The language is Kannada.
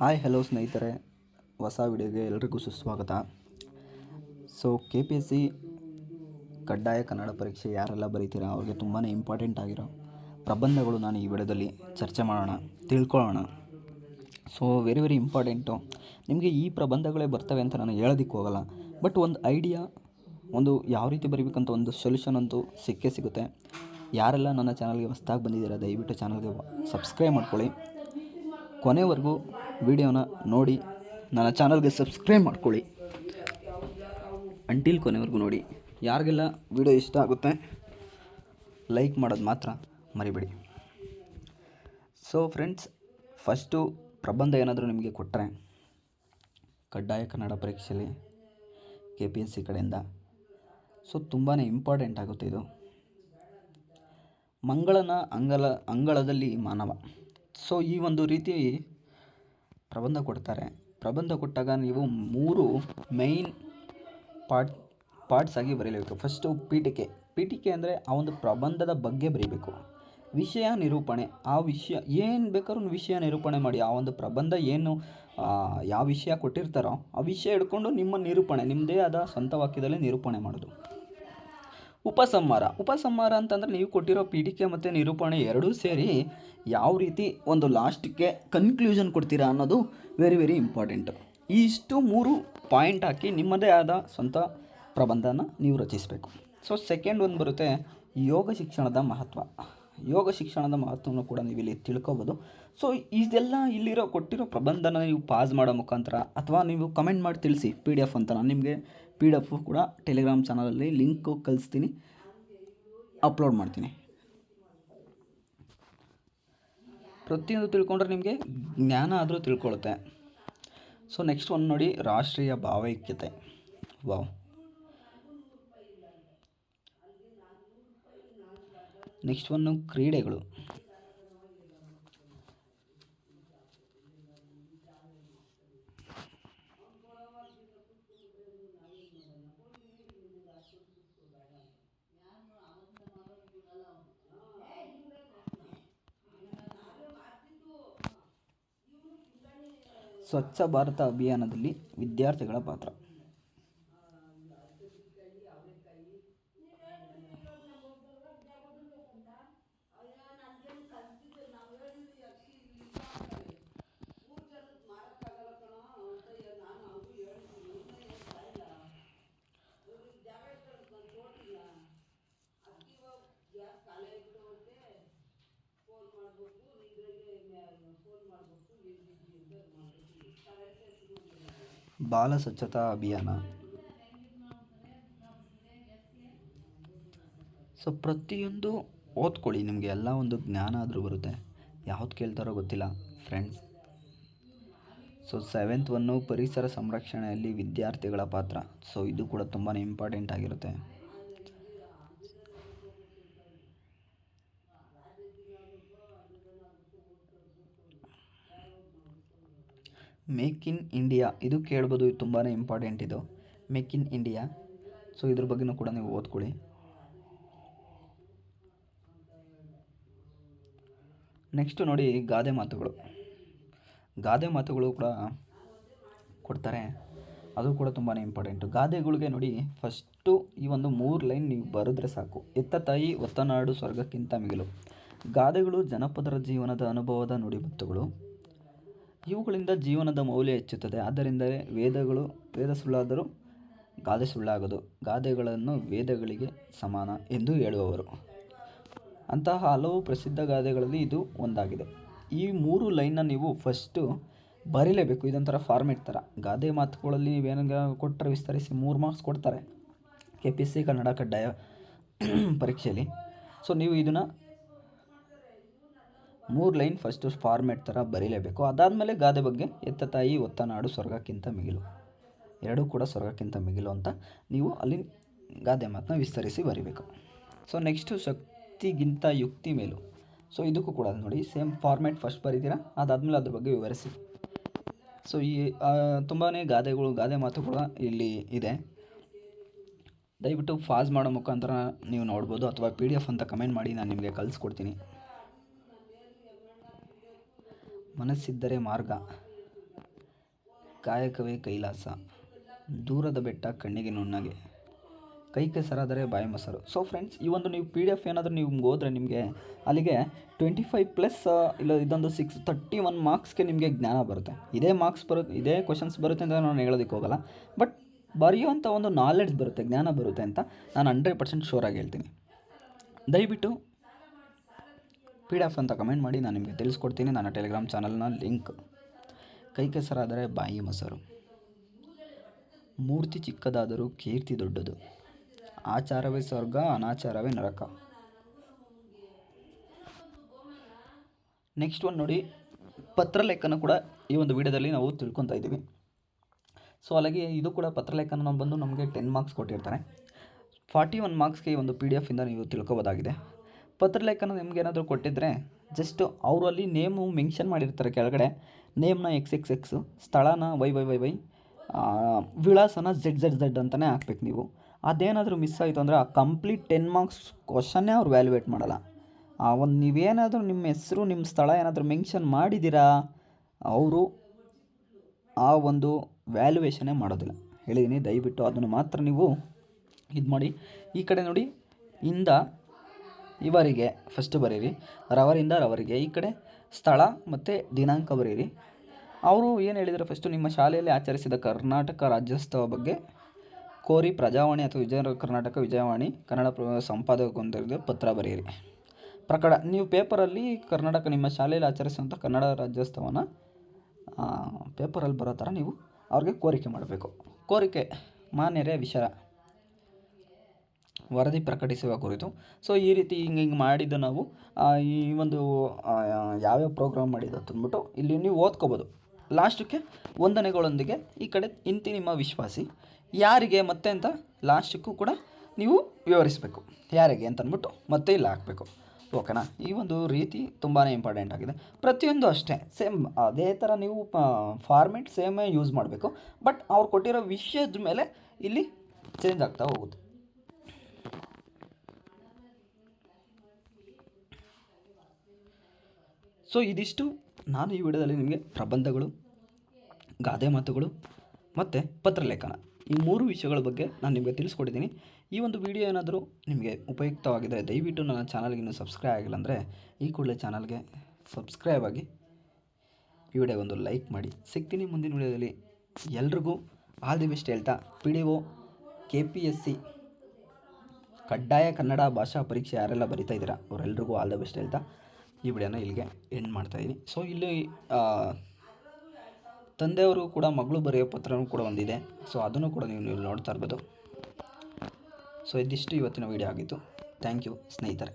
ಹಾಯ್, ಹಲೋ ಸ್ನೇಹಿತರೆ. ಹೊಸ ವಿಡಿಯೋಗೆ ಎಲ್ರಿಗೂ ಸುಸ್ವಾಗತ. So K P S C ಕಡ್ಡಾಯ ಕನ್ನಡ ಪರೀಕ್ಷೆ ಯಾರೆಲ್ಲ ಬರೀತೀರಾ? ಅವ್ರಿಗೆ ತುಂಬಾ ಇಂಪಾರ್ಟೆಂಟ್ ಆಗಿರೋ ಪ್ರಬಂಧಗಳು ನಾನು ಈ ವಿಡಿಯೋದಲ್ಲಿ ಚರ್ಚೆ ಮಾಡೋಣ, ತಿಳ್ಕೊಳ್ಳೋಣ. ಸೊ ವೆರಿ ವೆರಿ ಇಂಪಾರ್ಟೆಂಟು ನಿಮಗೆ ಈ ಪ್ರಬಂಧಗಳೇ ಬರ್ತವೆ ಅಂತ ನಾನು ಹೇಳೋದಕ್ಕೆ ಹೋಗಲ್ಲ. ಬಟ್ ಒಂದು ಐಡಿಯಾ ಒಂದು ಯಾವ ರೀತಿ ಬರೀಬೇಕಂತ ಒಂದು ಸೊಲ್ಯೂಷನ್ ಅಂತೂ ಸಿಕ್ಕೇ ಸಿಗುತ್ತೆ. ಯಾರೆಲ್ಲ ನನ್ನ ಚಾನಲ್ಗೆ ಹೊಸ್ದಾಗಿ ಬಂದಿದ್ದೀರಾ, ದಯವಿಟ್ಟು ಚಾನಲ್ಗೆ ಸಬ್ಸ್ಕ್ರೈಬ್ ಮಾಡ್ಕೊಳ್ಳಿ. ಕೊನೆವರೆಗೂ ವಿಡಿಯೋನ ನೋಡಿ, ನನ್ನ ಚಾನಲ್ಗೆ ಸಬ್ಸ್ಕ್ರೈಬ್ ಮಾಡ್ಕೊಳ್ಳಿ. ಅಂಟಿಲ್ ಕೊನೆವರೆಗೂ ನೋಡಿ. ಯಾರಿಗೆಲ್ಲ ವಿಡಿಯೋ ಇಷ್ಟ ಆಗುತ್ತೆ ಲೈಕ್ ಮಾಡೋದು ಮಾತ್ರ ಮರಿಬೇಡಿ. ಸೊ ಫ್ರೆಂಡ್ಸ್ ಫಸ್ಟು ಪ್ರಬಂಧ ಏನಾದರೂ ನಿಮಗೆ ಕೊಟ್ಟರೆ ಕಡ್ಡಾಯ ಕನ್ನಡ ಪರೀಕ್ಷೆಯಲ್ಲಿ ಕೆ ಪಿ ಎಸ್ ಸಿ ಕಡೆಯಿಂದ. ಸೊ ತುಂಬಾ ಇಂಪಾರ್ಟೆಂಟ್ ಆಗುತ್ತೆ ಇದು. ಮಂಗಳನ ಅಂಗಲ, ಅಂಗಳದಲ್ಲಿ ಮಾನವ. ಸೊ ಈ ಒಂದು ರೀತಿ ಪ್ರಬಂಧ ಕೊಡ್ತಾರೆ. ಪ್ರಬಂಧ ಕೊಟ್ಟಾಗ ನೀವು ಮೂರು ಮೈನ್ ಪಾರ್ಟ್ ಪಾರ್ಟ್ಸ್ ಆಗಿ ಬರೀಬೇಕು ಫಸ್ಟು ಪೀಠಿಕೆ. ಪೀಠಿಕೆ ಅಂದರೆ ಆ ಒಂದು ಪ್ರಬಂಧದ ಬಗ್ಗೆ ಬರೀಬೇಕು. ವಿಷಯ ನಿರೂಪಣೆ. ಆ ವಿಷಯ, ಏನು ಬೇಕಾದ್ರೂ ವಿಷಯ ನಿರೂಪಣೆ ಮಾಡಿ. ಆ ಒಂದು ಪ್ರಬಂಧ ಏನು ಯಾವ ವಿಷಯ ಕೊಟ್ಟಿರ್ತಾರೋ ಆ ವಿಷಯ ಹಿಡ್ಕೊಂಡು ನಿಮ್ಮ ನಿರೂಪಣೆ ನಿಮ್ಮದೇ ಆದ ಸ್ವಂತ ವಾಕ್ಯದಲ್ಲೇ ನಿರೂಪಣೆ ಮಾಡೋದು. ಉಪಸಂಹಾರ. ಉಪಸಂಹಾರ ಅಂತಂದರೆ ನೀವು ಕೊಟ್ಟಿರೋ ಪೀಠಿಕೆ ಮತ್ತು ನಿರೂಪಣೆ ಎರಡೂ ಸೇರಿ ಯಾವ ರೀತಿ ಒಂದು ಲಾಸ್ಟ್ಗೆ ಕನ್ಕ್ಲೂಷನ್ ಕೊಡ್ತೀರಾ ಅನ್ನೋದು ವೆರಿ ವೆರಿ ಇಂಪಾರ್ಟೆಂಟ್ ಇಷ್ಟು ಮೂರು ಪಾಯಿಂಟ್ ಹಾಕಿ ನಿಮ್ಮದೇ ಆದ ಸ್ವಂತ ಪ್ರಬಂಧನ ನೀವು ರಚಿಸಬೇಕು. ಸೊ ಸೆಕೆಂಡ್ ಒಂದು ಬರುತ್ತೆ ಯೋಗ ಶಿಕ್ಷಣದ ಮಹತ್ವ. ಯೋಗ ಶಿಕ್ಷಣದ ಮಹತ್ವವನ್ನು ಕೂಡ ನೀವು ಇಲ್ಲಿ ತಿಳ್ಕೊಬೋದು. ಸೊ ಇದೆಲ್ಲ ಇಲ್ಲಿರೋ ಕೊಟ್ಟಿರೋ ಪ್ರಬಂಧನ ನೀವು ಪಾಸ್ ಮಾಡೋ ಮುಖಾಂತರ ಅಥವಾ ನೀವು ಕಮೆಂಟ್ ಮಾಡಿ ತಿಳಿಸಿ ಪಿ ಡಿ ಎಫ್ ಅಂತ ನಾನು ನಿಮಗೆ ಪಿ ಡಿ ಎಫ್ ಕೂಡ ಟೆಲಿಗ್ರಾಮ್ ಚಾನಲಲ್ಲಿ ಲಿಂಕು ಕಳಿಸ್ತೀನಿ. ಅಪ್ಲೋಡ್ ಮಾಡ್ತೀನಿ. ಪ್ರತಿಯೊಂದು ತಿಳ್ಕೊಂಡ್ರೆ ನಿಮಗೆ ಜ್ಞಾನ ಆದರೂ ತಿಳ್ಕೊಳುತ್ತೆ. ಸೊ ನೆಕ್ಸ್ಟ್ ಒಂದು ನೋಡಿ ರಾಷ್ಟ್ರೀಯ ಭಾವೈಕ್ಯತೆ. ವಾವ್ ನೆಕ್ಸ್ಟ್ ಒಂದು ಕ್ರೀಡೆಗಳು. ಸ್ವಚ್ಛ ಭಾರತ ಅಭಿಯಾನದಲ್ಲಿ ವಿದ್ಯಾರ್ಥಿಗಳ ಪಾತ್ರ. ಬಾಲ ಸ್ವಚ್ಛತಾ ಅಭಿಯಾನ. ಸೊ ಪ್ರತಿಯೊಂದು ಓದ್ಕೊಳ್ಳಿ, ನಿಮಗೆ ಎಲ್ಲ ಒಂದು ಜ್ಞಾನ ಆದರೂ ಬರುತ್ತೆ. ಯಾವ್ದು ಕೇಳ್ತಾರೋ ಗೊತ್ತಿಲ್ಲ ಫ್ರೆಂಡ್ಸ್ ಸೊ ಸೆವೆಂತ್ ಒನ್ನು ಪರಿಸರ ಸಂರಕ್ಷಣೆಯಲ್ಲಿ ವಿದ್ಯಾರ್ಥಿಗಳ ಪಾತ್ರ. ಸೊ ಇದು ಕೂಡ ತುಂಬಾ ಇಂಪಾರ್ಟೆಂಟ್ ಆಗಿರುತ್ತೆ. ಮೇಕ್ ಇನ್ ಇಂಡಿಯಾ ಇದು ಕೇಳ್ಬೋದು, ಇದು ತುಂಬಾ ಇಂಪಾರ್ಟೆಂಟ್ ಇದು. ಮೇಕ್ ಇನ್ ಇಂಡಿಯಾ ಸೊ ಇದ್ರ ಬಗ್ಗೆನೂ ಕೂಡ ನೀವು ಓದ್ಕೊಳ್ಳಿ. ನೆಕ್ಸ್ಟು ನೋಡಿ ಗಾದೆ ಮಾತುಗಳು. ಗಾದೆ ಮಾತುಗಳು ಕೂಡ ಕೊಡ್ತಾರೆ. ಅದು ಕೂಡ ತುಂಬಾ ಇಂಪಾರ್ಟೆಂಟು ಗಾದೆಗಳಿಗೆ ನೋಡಿ ಫಸ್ಟು ಈ ಒಂದು ಮೂರು ಲೈನ್ ನೀವು ಬರೆದ್ರೆ ಸಾಕು. ಎತ್ತ ತಾಯಿ ಒತ್ತನಾಡು ಸ್ವರ್ಗಕ್ಕಿಂತ ಮಿಗಿಲು. ಗಾದೆಗಳು ಜನಪದರ ಜೀವನದ ಅನುಭವದ ನುಡಿಮುತ್ತುಗಳು ಇವುಗಳಿಂದ ಜೀವನದ ಮೌಲ್ಯ ಹೆಚ್ಚುತ್ತದೆ. ಆದ್ದರಿಂದಲೇ ವೇದಗಳು ವೇದ ಸುಳ್ಳಾದರೂ ಗಾದೆ ಸುಳ್ಳಾಗದು. ಗಾದೆಗಳನ್ನು ವೇದಗಳಿಗೆ ಸಮಾನ ಎಂದು ಹೇಳುವವರು. ಅಂತಹ ಹಲವು ಪ್ರಸಿದ್ಧ ಗಾದೆಗಳಲ್ಲಿ ಇದು ಒಂದಾಗಿದೆ. ಈ ಮೂರು ಲೈನ್ನ ನೀವು ಫಸ್ಟು ಬರೀಲೇಬೇಕು. ಇದೊಂಥರ ಫಾರ್ಮೆಟ್ ಥರ ಗಾದೆ ಮಾತುಗಳಲ್ಲಿ ನೀವೇನಾಗ ಕೊಟ್ಟರೆ ವಿಸ್ತರಿಸಿ ಮೂರು ಮಾರ್ಕ್ಸ್ ಕೊಡ್ತಾರೆ. K P S C Kannada ಕಡ್ಡಾಯ ಪರೀಕ್ಷೆಯಲ್ಲಿ. ಸೊ ನೀವು ಇದನ್ನು ಮೂರು ಲೈನ್ ಫಸ್ಟು ಫಾರ್ಮೆಟ್ ಥರ ಬರೀಲೇಬೇಕು. ಅದಾದಮೇಲೆ ಗಾದೆ ಬಗ್ಗೆ ಎತ್ತ ತಾಯಿ, ಒತ್ತ ನಾಡು, ಸ್ವರ್ಗಕ್ಕಿಂತ ಮಿಗಿಲು. ಎರಡೂ ಕೂಡ ಸ್ವರ್ಗಕ್ಕಿಂತ ಮಿಗಿಲು ಅಂತ ನೀವು ಅಲ್ಲಿ ಗಾದೆ ಮಾತನ್ನ ವಿಸ್ತರಿಸಿ ಬರೀಬೇಕು. ಸೊ ನೆಕ್ಸ್ಟು ಶಕ್ತಿಗಿಂತ ಯುಕ್ತಿ ಮೇಲು. ಸೊ ಇದಕ್ಕೂ ಕೂಡ ನೋಡಿ ಸೇಮ್ ಫಾರ್ಮೆಟ್ ಫಸ್ಟ್ ಬರೀತೀರಾ? ಅದಾದಮೇಲೆ ಅದ್ರ ಬಗ್ಗೆ ವಿವರಿಸಿ. ಸೊ ಈ ತುಂಬಾ ಗಾದೆಗಳು, ಗಾದೆ ಮಾತುಗಳು ಇಲ್ಲಿ ಇದೆ. ದಯವಿಟ್ಟು ಫಾಸ್ ಮಾಡೋ ಮುಖಾಂತರ ನೀವು ನೋಡ್ಬೋದು ಅಥವಾ ಪಿ ಡಿ ಎಫ್ ಅಂತ ಕಮೆಂಟ್ ಮಾಡಿ, ನಾನು ನಿಮಗೆ ಕಳಿಸ್ಕೊಡ್ತೀನಿ. ಮನಸ್ಸಿದ್ದರೆ ಮಾರ್ಗ. ಕಾಯಕವೇ ಕೈಲಾಸ. ದೂರದ ಬೆಟ್ಟ ಕಣ್ಣಿಗೆ ನುಣ್ಣಗೆ. ಕೈ ಕೆಸರಾದರೆ ಬಾಯಿ ಮೊಸರು. ಸೊ ಫ್ರೆಂಡ್ಸ್ ಈ ಒಂದು ನೀವು ಪಿ ಡಿ ಎಫ್ ಏನಾದರೂ ನೀವು ಹೋದರೆ ನಿಮಗೆ ಅಲ್ಲಿಗೆ ಟ್ವೆಂಟಿ ಫೈವ್ ಪ್ಲಸ್ ಇಲ್ಲ ಇದೊಂದು ಸಿಕ್ಸ್ ತರ್ಟಿ ಒನ್ ಮಾರ್ಕ್ಸ್ಗೆ ನಿಮಗೆ ಜ್ಞಾನ ಬರುತ್ತೆ. ಇದೇ ಮಾರ್ಕ್ಸ್ ಬರುತ್ತೆ ಇದೇ ಕ್ವಶನ್ಸ್ ಬರುತ್ತೆ ಅಂತ ನಾನು ಹೇಳೋದಕ್ಕೆ ಹೋಗಲ್ಲ. ಬಟ್ ಬರೆಯುವಂಥ ಒಂದು ನಾಲೆಡ್ಜ್ ಬರುತ್ತೆ, ಜ್ಞಾನ ಬರುತ್ತೆ ಅಂತ ನಾನು ಹಂಡ್ರೆಡ್ ಪರ್ಸೆಂಟ್ ಶೋರಾಗಿ ಹೇಳ್ತೀನಿ. ದಯವಿಟ್ಟು ಪಿ ಡಿ ಎಫ್ ಅಂತ ಕಮೆಂಟ್ ಮಾಡಿ ನಾನು ನಿಮಗೆ ತಿಳಿಸ್ಕೊಡ್ತೀನಿ ನನ್ನ ಟೆಲಿಗ್ರಾಮ್ ಚಾನಲ್ನ ಲಿಂಕ್. ಕೈ ಕೆಸರಾದರೆ ಬಾಯಿ ಮೊಸರು. ಮೂರ್ತಿ ಚಿಕ್ಕದಾದರೂ ಕೀರ್ತಿ ದೊಡ್ಡದು. ಆಚಾರವೇ ಸ್ವರ್ಗ, ಅನಾಚಾರವೇ ನರಕ. ನೆಕ್ಸ್ಟ್ ಒಂದು ನೋಡಿ, ಪತ್ರಲೇಖನ ಕೂಡ ಈ ಒಂದು ವಿಡಿಯೋದಲ್ಲಿ ನಾವು ತಿಳ್ಕೊತಾ ಇದ್ದೀವಿ. ಸೊ ಅಲ್ಲಿಗೆ ಇದು ಕೂಡ ಪತ್ರಲೇಖನ ಬಂದು ನಮಗೆ ಟೆನ್ ಮಾರ್ಕ್ಸ್ ಕೊಟ್ಟಿರ್ತಾರೆ. ಫಾರ್ಟಿ ಒನ್ ಮಾರ್ಕ್ಸ್ಗೆ ಒಂದು ಪಿ ಡಿ ಎಫಿಂದ ನೀವು ತಿಳ್ಕೊಬೋದಾಗಿದೆ. ಪತ್ರಲೇಖನ ನಿಮ್ಗೆ ಏನಾದರೂ ಕೊಟ್ಟಿದ್ದರೆ ಜಸ್ಟ್ ಅವರು ಅಲ್ಲಿ ನೇಮು ಮೆನ್ಷನ್ ಮಾಡಿರ್ತಾರೆ ಕೆಳಗಡೆ. ನೇಮ್ನ ಎಕ್ಸ್ ಎಕ್ಸ್ ಎಕ್ಸು ಸ್ಥಳನ ವೈ ವೈ ವೈ ವೈ ವಿಳಾಸನ ಝೆಡ್ ಝೆಡ್ ಝೆಡ್ ಅಂತಲೇ ಹಾಕ್ಬೇಕು ನೀವು. ಅದೇನಾದರೂ ಮಿಸ್ ಆಯಿತು ಅಂದರೆ ಆ ಕಂಪ್ಲೀಟ್ ಟೆನ್ ಮಾರ್ಕ್ಸ್ ಕ್ವಶನ್ನೇ ಅವ್ರು ವ್ಯಾಲ್ಯೂಯೇಟ್ ಮಾಡಲ್ಲ. ಆ, ಒಂದು ನೀವೇನಾದರೂ ನಿಮ್ಮ ಹೆಸರು ನಿಮ್ಮ ಸ್ಥಳ ಏನಾದರೂ ಮೆನ್ಷನ್ ಮಾಡಿದ್ದೀರಾ? ಅವರು ಆ ಒಂದು ವ್ಯಾಲ್ಯೂಯೇಷನ್ನೇ ಮಾಡೋದಿಲ್ಲ. ಹೇಳಿದ್ದೀನಿ ದಯವಿಟ್ಟು ಅದನ್ನು ಮಾತ್ರ ನೀವು ಇದು ಮಾಡಿ ಈ ಕಡೆ ನೋಡಿ, ಇಂದ ಇವರಿಗೆ ಫಸ್ಟ್ ಬರೀರಿ, ರವರಿಂದ ರವರಿಗೆ, ಈ ಕಡೆ ಸ್ಥಳ ಮತ್ತು ದಿನಾಂಕ ಬರೀರಿ. ಅವರು ಏನು ಹೇಳಿದರು ಫಸ್ಟು ನಿಮ್ಮ ಶಾಲೆಯಲ್ಲಿ ಆಚರಿಸಿದ ಕರ್ನಾಟಕ ರಾಜ್ಯೋತ್ಸವ ಬಗ್ಗೆ ಕೋರಿ ಪ್ರಜಾವಾಣಿ ಅಥವಾ ವಿಜಯ ಕರ್ನಾಟಕ ವಿಜಯವಾಣಿ ಕನ್ನಡ ಸಂಪಾದಕ ಸಂಪಾದಕಗೊಂದಿಗೆ ಪತ್ರ ಬರೆಯಿರಿ ಪ್ರಕಟ, ನೀವು ಪೇಪರಲ್ಲಿ ಕರ್ನಾಟಕ ನಿಮ್ಮ ಶಾಲೆಯಲ್ಲಿ ಆಚರಿಸುವಂಥ ಕನ್ನಡ ರಾಜ್ಯೋತ್ಸವನ ಪೇಪರಲ್ಲಿ ಬರೋ ಥರ ನೀವು ಅವ್ರಿಗೆ ಕೋರಿಕೆ ಮಾಡಬೇಕು. ಕೋರಿಕೆ, ಮಾನ್ಯರೇ ವಿಷಯ ವರದಿ ಪ್ರಕಟಿಸುವ ಕುರಿತು. ಸೊ ಈ ರೀತಿ ಹಿಂಗೆ ಹಿಂಗೆ ಮಾಡಿದ್ದು ನಾವು. ಈ ಒಂದು ಯಾವ್ಯಾವ ಪ್ರೋಗ್ರಾಮ್ ಮಾಡಿದ್ದು ಅಂತ ಅಂದ್ಬಿಟ್ಟು ಇಲ್ಲಿ ನೀವು ಓದ್ಕೋಬೋದು. ಲಾಸ್ಟಕ್ಕೆ ವಂದನೆಗಳೊಂದಿಗೆ ಈ ಕಡೆ ಇಂತಿ ನಿಮ್ಮ ವಿಶ್ವಾಸಿ. ಯಾರಿಗೆ ಮತ್ತೆ ಅಂತ ಲಾಸ್ಟಕ್ಕೂ ಕೂಡ ನೀವು ವಿವರಿಸಬೇಕು. ಯಾರಿಗೆ ಅಂತ ಅಂದ್ಬಿಟ್ಟು ಮತ್ತೆ ಇಲ್ಲಿ ಹಾಕಬೇಕು. ಓಕೆನಾ? ಈ ಒಂದು ರೀತಿ ತುಂಬಾ ಇಂಪಾರ್ಟೆಂಟ್ ಆಗಿದೆ. ಪ್ರತಿಯೊಂದು ಅಷ್ಟೇ. ಸೇಮ್ ಅದೇ ಥರ ನೀವು ಫಾರ್ಮೆಟ್ ಸೇಮೇ ಯೂಸ್ ಮಾಡಬೇಕು. ಬಟ್ ಅವ್ರು ಕೊಟ್ಟಿರೋ ವಿಷಯದ ಮೇಲೆ ಇಲ್ಲಿ ಚೇಂಜ್ ಆಗ್ತಾ ಹೋಗುತ್ತೆ. ಸೊ ಇದಿಷ್ಟು ನಾನು ಈ ವಿಡಿಯೋದಲ್ಲಿ ನಿಮಗೆ ಪ್ರಬಂಧಗಳು, ಗಾದೆ ಮಾತುಗಳು ಮತ್ತು ಪತ್ರಲೇಖನ ಈ ಮೂರು ವಿಷಯಗಳ ಬಗ್ಗೆ ನಾನು ನಿಮಗೆ ತಿಳಿಸ್ಕೊಟ್ಟಿದ್ದೀನಿ. ಈ ಒಂದು ವಿಡಿಯೋ ಏನಾದರೂ ನಿಮಗೆ ಉಪಯುಕ್ತವಾಗಿದೆ, ದಯವಿಟ್ಟು ನನ್ನ ಚಾನಲ್ಗೆ ಇನ್ನೂ ಸಬ್ಸ್ಕ್ರೈಬ್ ಆಗಿಲ್ಲ ಅಂದರೆ ಈ ಕೂಡಲೇ ಚಾನಲ್ಗೆ ಸಬ್ಸ್ಕ್ರೈಬ್ ಆಗಿ ಈ ವಿಡಿಯೋ ಒಂದು ಲೈಕ್ ಮಾಡಿ. ಸಿಗ್ತೀನಿ ಮುಂದಿನ ವಿಡಿಯೋದಲ್ಲಿ. ಎಲ್ರಿಗೂ ಆಲ್ ದಿ ಬೆಸ್ಟ್ ಹೇಳ್ತಾ, P D O, K P S C, ಕಡ್ಡಾಯ ಕನ್ನಡ ಭಾಷಾ ಪರೀಕ್ಷೆ ಯಾರೆಲ್ಲ ಬರಿತಾ ಇದ್ದೀರಾ, ಅವರೆಲ್ರಿಗೂ ಆಲ್ ದ ಬೆಸ್ಟ್ ಹೇಳ್ತಾ. ಈ ವಿಡಿಯೋನ ಇಲ್ಲಿಗೆ ಎಂಡ್ ಮಾಡ್ತಾಯಿದ್ದೀನಿ ಸೊ ಇಲ್ಲಿ ತಂದೆಯವರು ಕೂಡ ಮಗಳು ಬರೆಯೋ ಪತ್ರನೂ ಕೂಡ ಒಂದಿದೆ. ಸೊ ಅದನ್ನು ಕೂಡ ನೀವು ನೀವು ನೋಡ್ತಾ ಇರ್ಬೋದು. ಸೊ ಇದಿಷ್ಟು ಇವತ್ತಿನ ವಿಡಿಯೋ ಆಗಿತ್ತು. ಥ್ಯಾಂಕ್ ಯು ಸ್ನೇಹಿತರೆ.